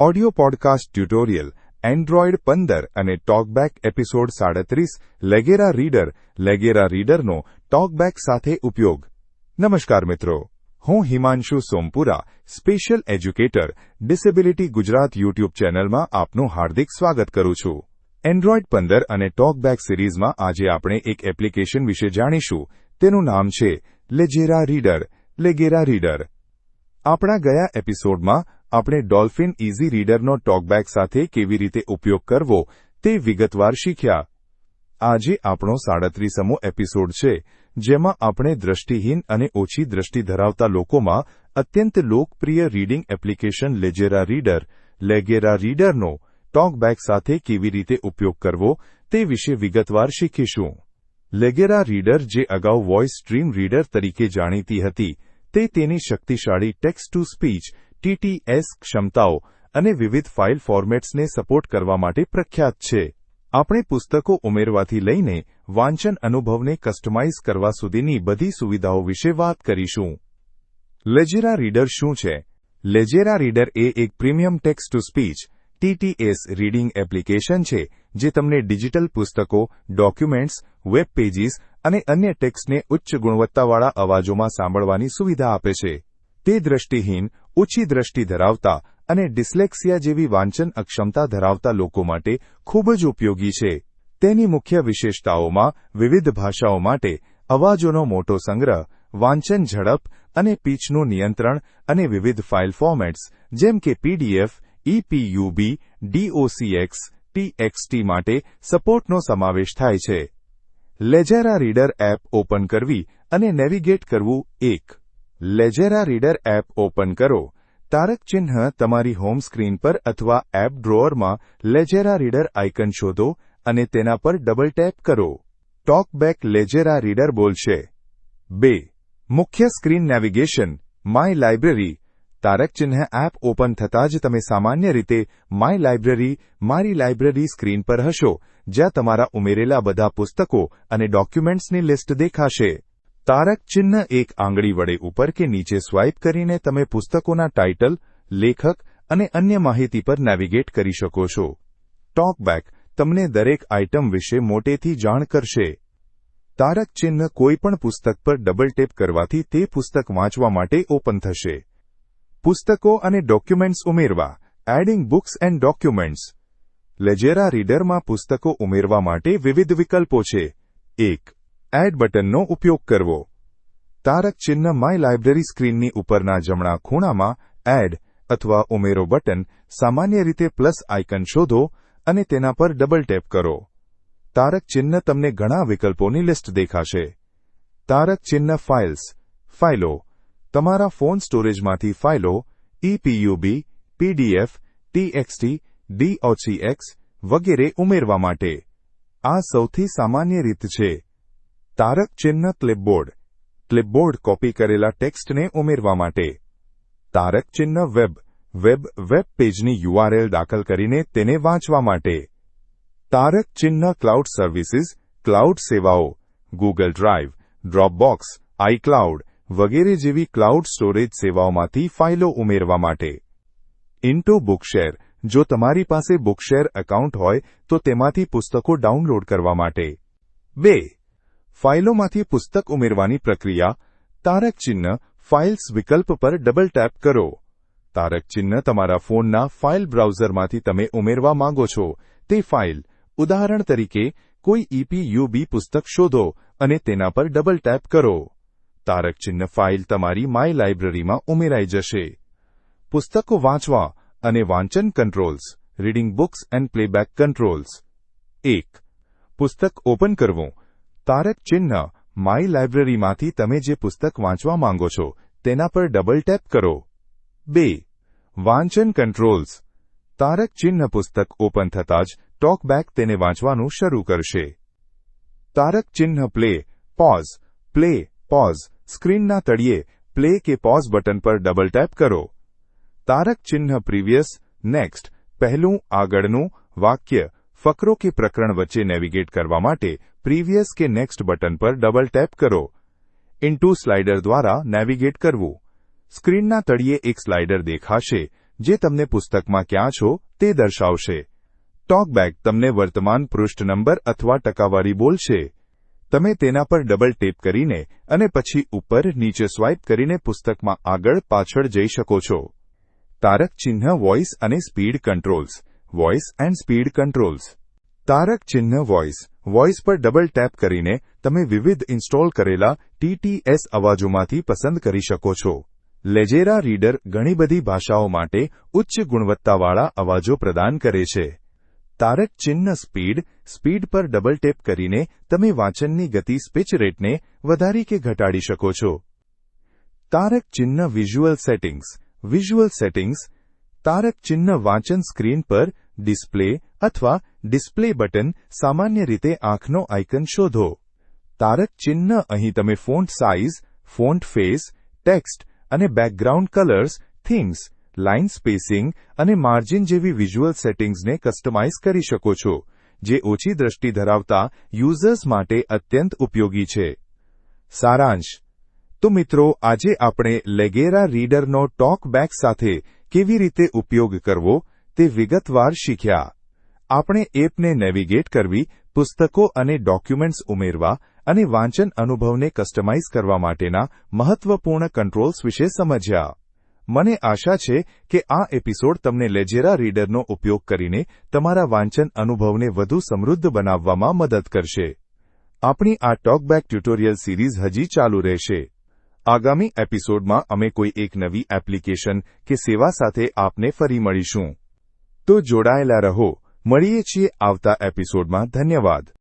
Audio podcast tutorial Android પંદર અને talkback episode સાડત્રીસ લેગેરા રીડર, લેગેરા રીડરનો ટોકબેક સાથે ઉપયોગ. નમસ્કાર મિત્રો. હું Himanshu Sompura, special educator, disability Gujarat YouTube ચેનલમાં આપનું હાર્દિક સ્વાગત કરું છું. એન્ડ્રોઇડ પંદર અને ટોકબેક સિરીઝમાં આજે આપણે એક એપ્લિકેશન વિશે જાણીશું. તેનું નામ છે લેજેરા રીડર, લેગેરા રીડર. આપણા ગયા એપિસોડમાં આપણે ડોલ્ફિન ઇઝી રીડરનો ટોકબેક સાથે કેવી રીતે ઉપયોગ કરવો તે વિગતવાર શીખ્યા. આજે આપણો સાડત્રીસમો એપિસોડ છે, જેમાં આપણે દ્રષ્ટિહીન અને ઓછી દ્રષ્ટિ ધરાવતા લોકોમાં અત્યંત લોકપ્રિય reading application Legere reader, Legere રીડરનો TalkBack સાથે કેવી રીતે ઉપયોગ કરવો તે વિશે વિગતવાર શીખીશું. લેગેરા રીડર જે અગાઉ વોઇસ સ્ટ્રીમ રીડર તરીકે જાણીતી હતી, તે તેની શક્તિશાળી ટેક્સ્ટ ટુ સ્પીચ ટીટીએસ ક્ષમતાઓ અને વિવિધ ફાઇલ ફોર્મેટ્સને સપોર્ટ કરવા માટે પ્રખ્યાત છે. આપણે પુસ્તકો ઉમેરવાથી લઈને વાંચન અનુભવને કસ્ટમાઇઝ કરવા સુધીની બધી સુવિધાઓ વિશે વાત કરીશું. લેજેરા રીડર શું છે? લેજેરા રીડર એ એક premium text to speech TTS reading application છે, જે તમને ડિજિટલ પુસ્તકો, ડોક્યુમેન્ટ્સ, વેબ પેજીસ અને અન્ય ટેક્સ્ટને ઉચ્ચ ગુણવત્તાવાળા અવાજોમાં સાંભળવાની સુવિધા આપે છે. તે દ્રષ્ટિહીન ઓછી દ્રષ્ટિ ધરાવતા અને ડિસ્લેક્સિયા જેવી વાંચન અક્ષમતા ધરાવતા લોકો માટે ખૂબ જ ઉપયોગી છે. તેની મુખ્ય વિશેષતાઓમાં વિવિધ ભાષાઓ માટે અવાજોનો મોટો સંગ્રહ, વાંચન ઝડપ અને પીચનું નિયંત્રણ અને વિવિધ ફાઇલ ફોર્મેટ્સ, જેમ કે પીડીએફ ઇપીયુબી ડીઓસીએક્સ ટીએક્સટી માટે સપોર્ટનો સમાવેશ થાય છે. લેજેરા રીડર એપ ઓપન કરવી અને નેવિગેટ કરવું એક લેજેરા રીડર એપ ઓપન કરો. તારક ચિહ્ન તમારી હોમ સ્ક્રીન પર અથવા એપ ડ્રોઅરમાં લેજેરા રીડર આઇકન શોધો અને તેના પર ડબલ ટેપ કરો. ટોકબેક લેજેરા રીડર બોલશે. બે. મુખ્ય સ્ક્રીન નેવિગેશન માય લાઇબ્રેરી તારક ચિહ્ન એપ ઓપન થતાં જ તમે સામાન્ય રીતે માય લાઇબ્રેરી મારી લાઇબ્રેરી સ્ક્રીન પર હશો, જ્યાં તમારા ઉમેરેલા બધા પુસ્તકો અને ડોક્યુમેન્ટ્સની લિસ્ટ દેખાશે. તારક ચિહ્ન એક આંગળી વડે ઉપર કે નીચે સ્વાઇપ કરીને તમે પુસ્તકોના ટાઇટલ, લેખક અને અન્ય માહિતી પર નેવિગેટ કરી શકો છો. ટોકબેક તમને દરેક આઇટમ વિશે મોટેથી જાણ કરશે. તારક ચિહ્ન કોઈપણ પુસ્તક પર ડબલ ટેપ કરવાથી તે પુસ્તક વાંચવા માટે ઓપન થશે. પુસ્તકો અને ડોક્યુમેન્ટ્સ ઉમેરવા. Adding books and documents Legere રીડરમાં પુસ્તકો ઉમેરવા માટે વિવિધ વિકલ્પો છે. એક એડ બટનનો ઉપયોગ કરવો. તારક ચિહ્ન માય લાઇબ્રેરી સ્ક્રીનની ઉપરના જમણા ખૂણામાં એડ અથવા ઉમેરો બટન સામાન્ય રીતે પ્લસ આઇકન શોધો અને તેના પર ડબલ ટેપ કરો. તારક ચિહ્ન તમને ઘણા વિકલ્પોની લિસ્ટ દેખાશે. તારક ચિહ્ન ફાઇલ્સ, ફાઇલો. તમારા ફોન સ્ટોરેજમાંથી ફાઇલો ઇપીયુબી પીડીએફ ટીએક્સટી ડીઓસીએક્સ વગેરે ઉમેરવા માટે. આ સૌથી સામાન્ય રીત છે. તારક ચિહ્ન ક્લિપબોર્ડ. ક્લિપબોર્ડ કોપી કરેલા ટેક્સ્ટને ઉમેરવા માટે. તારક ચિહ્ન વેબ. વેબ વેબ પેજની યુઆરએલ દાખલ કરીને તેને વાંચવા માટે. તારક ચિહ્ન ક્લાઉડ સર્વિસીસ, ક્લાઉડ સેવાઓ, ગૂગલ ડ્રાઇવ, ડ્રોપબોક્સ, આઈક્લાઉડ વગેરે જેવી ક્લાઉડ સ્ટોરેજ સેવાઓમાંથી ફાઇલો ઉમેરવા માટે. Into Bookshare. જો તમારી પાસે બુકશેર એકાઉન્ટ હોય, તો તેમાંથી પુસ્તકો ડાઉનલોડ કરવા માટે. બે. ફાઇલોમાંથી પુસ્તક ઉમેરવાની પ્રક્રિયા, તારક ચિહ્ન, ફાઇલ્સ વિકલ્પ પર ડબલ ટેપ કરો. તારક ચિહ્ન તમારા ફોનના ફાઇલ બ્રાઉઝરમાંથી તમે ઉમેરવા માંગો છો. તે ફાઇલ, ઉદાહરણ તરીકે, કોઈ ઇપીયુબી પુસ્તક શોધો અને તેના પર ડબલ ટેપ કરો. તારક ચિહ્ન ફાઇલ તમારી માય લાઇબ્રેરીમાં ઉમેરાઈ જશે. પુસ્તકો વાંચવા અને વાંચન controls, reading books and playback controls. એક, પુસ્તક ઓપન કરવું. તારક ચિહ્ન, માય લાઇબ્રેરીમાંથી તમે જે પુસ્તક વાંચવા માંગો છો, તેના પર ડબલ ટેપ કરો. બે, વાંચન કંટ્રોલ્સ. તારક ચિહ્ન પુસ્તક ઓપન થતાં જ ટોકબેક તેને વાંચવાનું શરૂ કરશે. તારક ચિહ્ન પ્લે, પોઝ પ્લે, પોઝ. સ્ક્રીનના તળિયે પ્લે કે પોઝ બટન પર ડબલ ટેપ કરો. તારક ચિહ્ન પ્રીવિયસ, નેક્સ્ટ. પહેલું, આગળનું, વાક્ય. ફકરો કે પ્રકરણ વચ્ચે નેવિગેટ કરવા માટે પ્રીવિયસ કે નેક્સ્ટ બટન પર ડબલ ટેપ કરો. ઇન્ટુ સ્લાઇડર દ્વારા નેવિગેટ કરવું. સ્ક્રીનના તળિયે એક સ્લાઇડર દેખાશે, જે તમને પુસ્તકમાં ક્યાં છો તે દર્શાવશે. ટોકબેક તમને વર્તમાન પૃષ્ઠ નંબર અથવા ટકાવારી બોલશે. તમે તેના પર ડબલ ટેપ કરીને અને પછી ઉપર નીચે સ્વાઇપ કરીને પુસ્તકમાં આગળ પાછળ જઈ શકો છો. તારક ચિહ્ન વોઇસ અને speed controls. Voice and speed controls. Tarak ચિહ્ન વોઇસ. વોઇસ પર ડબલ ટેપ કરીને તમે વિવિધ ઇન્સ્ટોલ કરેલા ટીટીએસ અવાજોમાંથી પસંદ કરી શકો છો. લેજેરા રીડર ઘણી બધી ભાષાઓ માટે ઉચ્ચ ગુણવત્તાવાળા અવાજો પ્રદાન કરે છે. તારક ચિહ્ન સ્પીડ સ્પીડ પર ડબલ ટેપ કરીને તમે વાંચનની ગતિ સ્પીચ રેટને વધારી કે ઘટાડી શકો છો. તારક ચિહ્ન visual settings. Visual settings. Tarak ચિહ્ન વાંચન સ્ક્રીન પર ડિસ્પ્લે અથવા ડિસ્પ્લે બટન સામાન્ય રીતે આંખનો આઇકન શોધો. તારક ચિહ્ન અહીં તમે font size, font face, text અને background colours themes line spacing અને માર્જિન જેવી વિઝ્યુઅલ સેટિંગ્સને કસ્ટમાઇઝ કરી શકો છો, જે ઓછી દ્રષ્ટિ ધરાવતા યુઝર્સ માટે અત્યંત ઉપયોગી છે. સારાંશ. તો મિત્રો, આજે આપણે લેગેરા રીડરનો ટોકબેક સાથે કેવી રીતે ઉપયોગ કરવો તે વિગતવાર શીખ્યા. આપણે એપને નેવિગેટ કરવી, પુસ્તકો અને ડોક્યુમેન્ટ્સ ઉમેરવા અને વાંચન અનુભવને કસ્ટમાઇઝ કરવા માટેના મહત્વપૂર્ણ કંટ્રોલ્સ વિશે સમજ્યા. મને આશા છે કે આ એપિસોડ તમને લેજેરા રીડરનો ઉપયોગ કરીને તમારા વાંચન અનુભવને વધુ સમૃદ્ધ બનાવવામાં મદદ કરશે. આપણી આ ટોકબેક ટ્યુટોરિયલ સિરીઝ હજી ચાલુ રહેશે. આગામી એપિસોડમાં અમે કોઈ એક નવી એપ્લિકેશન કે સેવા સાથે આપને ફરી મળીશું. તો જોડાયેલા રહો. મળીએ છીએ આવતા એપિસોડમાં ધન્યવાદ.